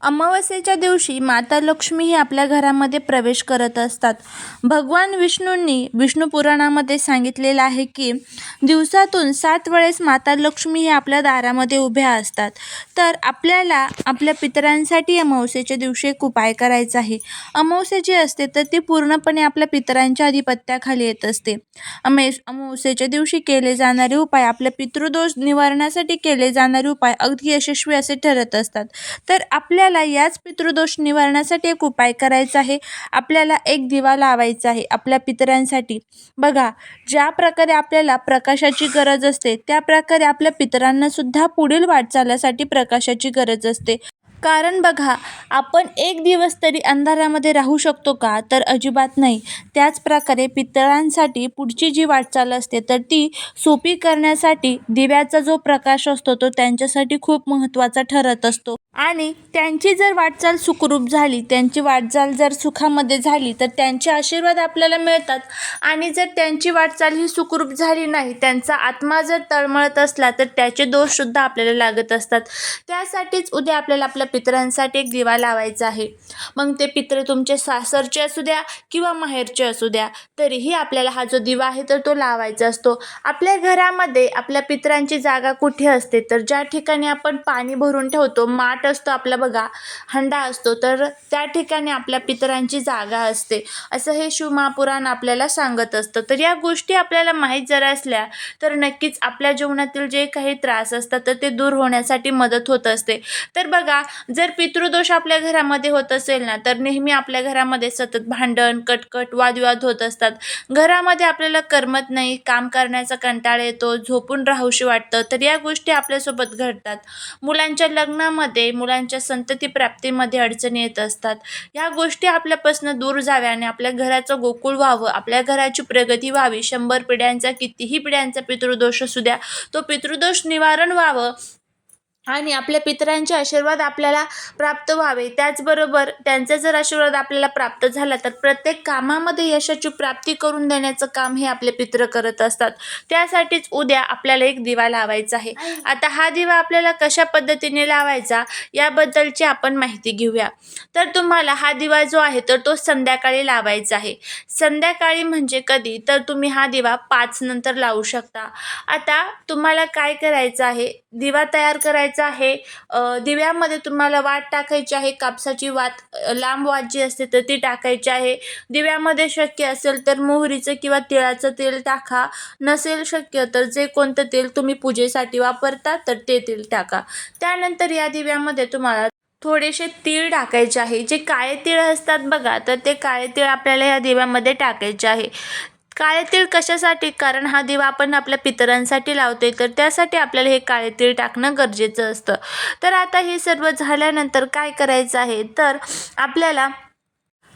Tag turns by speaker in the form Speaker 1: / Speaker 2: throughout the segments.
Speaker 1: अमावस्येच्या दिवशी माता लक्ष्मी ही आपल्या घरामध्ये प्रवेश करत असतात. भगवान विष्णूंनी विष्णू पुराणामध्ये सांगितलेलं आहे की दिवसातून सात वेळेस माता लक्ष्मी ही आपल्या दारामध्ये उभ्या असतात. तर आपल्याला आपल्या पितरांसाठी अमावस्येच्या दिवशी एक उपाय करायचा आहे. अमावस्या जी असते तर ती पूर्णपणे आपल्या पितरांच्या अधिपत्याखाली येत असते. अमे अमावस्येच्या दिवशी केले जाणारे उपाय आपल्या पितृदोष निवारणासाठी केले जाणारे उपाय अगदी यशस्वी असे ठरत असतात. तर आपल्या आपल्याला याच पितृदोष निवारणासाठी एक उपाय करायचा आहे. आपल्याला एक दिवा लावायचा आहे आपल्या पितरांसाठी. बघा ज्या प्रकारे आपल्याला प्रकाशाची गरज असते त्या प्रकारे आपल्या पितरांना सुद्धा पुढील वाटचालासाठी प्रकाशाची गरज असते. कारण बघा आपण एक दिवस तरी अंधारामध्ये राहू शकतो का? तर अजिबात नाही. त्याचप्रकारे पितळांसाठी पुढची जी वाटचाल असते तर ती सोपी करण्यासाठी दिव्याचा जो प्रकाश असतो तो त्यांच्यासाठी खूप महत्त्वाचा ठरत असतो. आणि त्यांची जर वाटचाल सुखरूप झाली त्यांची वाटचाल जर सुखामध्ये झाली तर त्यांचे आशीर्वाद आपल्याला मिळतात. आणि जर त्यांची वाटचाल ही सुखरूप झाली नाही त्यांचा आत्मा जर तळमळत असला तर त्याचे दोषसुद्धा आपल्याला लागत असतात. त्यासाठीच उद्या आपल्याला आपल्या पितरांसाठी एक दिवा लावायचा आहे. मग ते पित्र तुमचे सासरचे असू द्या किंवा माहेरचे असू द्या तरीही आपल्याला हा जो दिवा आहे तर तो लावायचा असतो. आपल्या घरामध्ये आपल्या पितरांची जागा कुठे असते? तर ज्या ठिकाणी आपण पाणी भरून ठेवतो माठ असतो आपला बघा हंडा असतो तर त्या ठिकाणी आपल्या पितरांची जागा असते. असं हे शिवमहापुराण आपल्याला सांगत असतं. तर या गोष्टी आपल्याला माहीत जर असल्या तर नक्कीच आपल्या जीवनातील जे काही त्रास असतात तर ते दूर होण्यासाठी मदत होत असते. तर बघा जर पितृदोष आपल्या आपल्या घरामध्ये होत असेल ना तर नेहमी आपल्या घरामध्ये सतत भांडण कटकट वादविवाद होत असतात. घरामध्ये आपल्याला करमत नाही काम करण्याचा कंटाळा येतो झोपून राहूशी वाटतं तर या गोष्टी आपल्यासोबत घडतात. मुलांच्या लग्नामध्ये मुलांच्या संतती प्राप्तीमध्ये अडचणी येत असतात. ह्या गोष्टी आपल्यापासून दूर जाव्या आणि आपल्या घराचं गोकुळ व्हावं आपल्या घराची प्रगती व्हावी. शंभर पिढ्यांचा कितीही पिढ्यांचा पितृदोष असू द्या तो पितृदोष निवारण व्हावं आणि आपल्या पितरांचे आशीर्वाद आपल्याला प्राप्त व्हावे. त्याचबरोबर त्यांचा जर आशीर्वाद आपल्याला प्राप्त झाला तर प्रत्येक कामामध्ये यशाची प्राप्ती करून देण्याचं काम हे आपले पित्र करत असतात. त्यासाठीच उद्या आपल्याला एक दिवा लावायचा आहे. आता हा दिवा आपल्याला कशा पद्धतीने लावायचा याबद्दलची आपण माहिती घेऊया. तर तुम्हाला हा दिवा जो आहे तर तो संध्याकाळी लावायचा आहे. संध्याकाळी म्हणजे कधी? तर तुम्ही हा दिवा पाच नंतर लावू शकता. आता तुम्हाला काय करायचं आहे? दिवा तयार करायचा आहे. दिव्यामध्ये तुम्हाला वात टाकायची आहे. कापसाची वात लांब वात जी असते तर ती टाकायची आहे. दिव्यामध्ये शक्य असेल तर मोहरीचं किंवा तिळाचं तेल टाका. नसेल शक्य तर जे कोणतं तेल तुम्ही पूजेसाठी वापरता तर ते तेल टाका. त्यानंतर या दिव्यामध्ये तुम्हाला थोडेसे तीळ टाकायचे आहे. जे काळे तीळ असतात बघा तर ते काळे तीळ आपल्याला या दिव्यामध्ये टाकायचे आहे. काळे तीळ कशासाठी? कारण हा दिवा आपण आपल्या पितरांसाठी लावतोय तर त्यासाठी आपल्याला हे काळे तीळ टाकणं गरजेचं असतं. तर आता हे सर्व झाल्यानंतर काय करायचं आहे? तर आपल्याला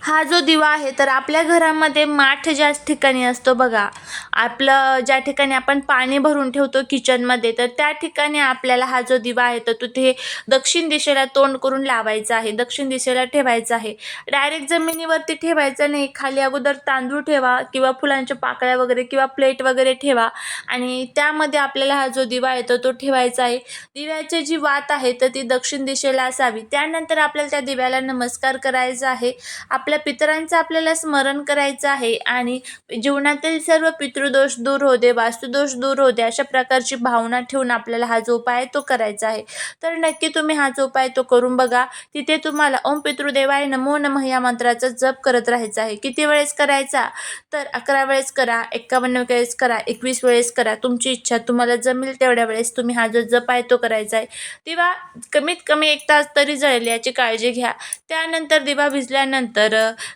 Speaker 1: हा जो दिवा आहे तर आपल्या घरामध्ये माठ ज्या ठिकाणी असतो बघा. आपलं ज्या ठिकाणी आपण पाणी भरून ठेवतो किचनमध्ये तर त्या ठिकाणी आपल्याला हा जो दिवा आहे तर तिथे दक्षिण दिशेला तोंड करून लावायचा आहे दक्षिण दिशेला ठेवायचा आहे. डायरेक्ट जमिनीवरती ठेवायचं नाही खाली अगोदर तांदूळ ठेवा किंवा फुलांच्या पाकळ्या वगैरे किंवा प्लेट वगैरे ठेवा. आणि त्यामध्ये आपल्याला हा जो दिवा आहे तर तो ठेवायचा आहे. दिव्याची जी वात आहे तर ती दक्षिण दिशेला असावी. त्यानंतर आपल्याला त्या दिव्याला नमस्कार करायचा आहे. आपल्या आपल्या पितरांचं आपल्याला स्मरण करायचं आहे आणि जीवनातील सर्व पितृदोष दूर होते वास्तुदोष दूर होते अशा प्रकारची भावना ठेवून आपल्याला हा जो उपाय आहे तो करायचा आहे. तर नक्की तुम्ही हा जो उपाय तो करून बघा. तिथे तुम्हाला ओम पितृदेवाय नमो नमः या मंत्राचा जप करत राहायचा आहे. किती वेळेस करायचा? तर अकरा वेळेस करा एक्कावन्न वेळेस करा एकवीस वेळेस करा. तुमची इच्छा तुम्हाला जमेल तेवढ्या वेळेस तुम्ही हा जो जप आहे तो करायचा आहे. दिवा कमीत कमी एक तास तरी जळेल याची काळजी घ्या. त्यानंतर दिवा भिजल्यानंतर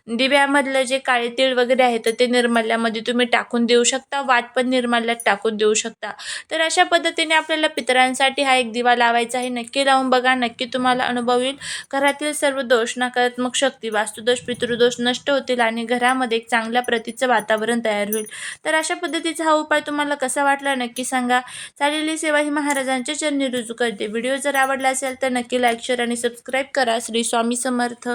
Speaker 1: दिव्यामधलं जे काळे तीळ वगैरे आहे तर ते निर्माल्यामध्ये तुम्ही टाकून देऊ शकता. वात पण निर्माल्यात टाकून देऊ शकता. तर अशा पद्धतीने आपल्याला पितरांसाठी हा एक दिवा लावायचा आहे. नक्की लावून बघा. नक्की तुम्हाला अनुभव येईल. घरातील सर्व दोष नकारात्मक शक्ती वास्तुदोष पितृदोष नष्ट होतील आणि घरामध्ये एक चांगल्या प्रतीचं वातावरण तयार होईल. तर अशा पद्धतीचा हा उपाय तुम्हाला कसा वाटला नक्की सांगा. चालेली सेवा ही महाराजांच्या चरणी रुजू करते. व्हिडिओ जर आवडला असेल तर नक्की लाईक शेअर आणि सबस्क्राईब करा. श्री स्वामी समर्थ.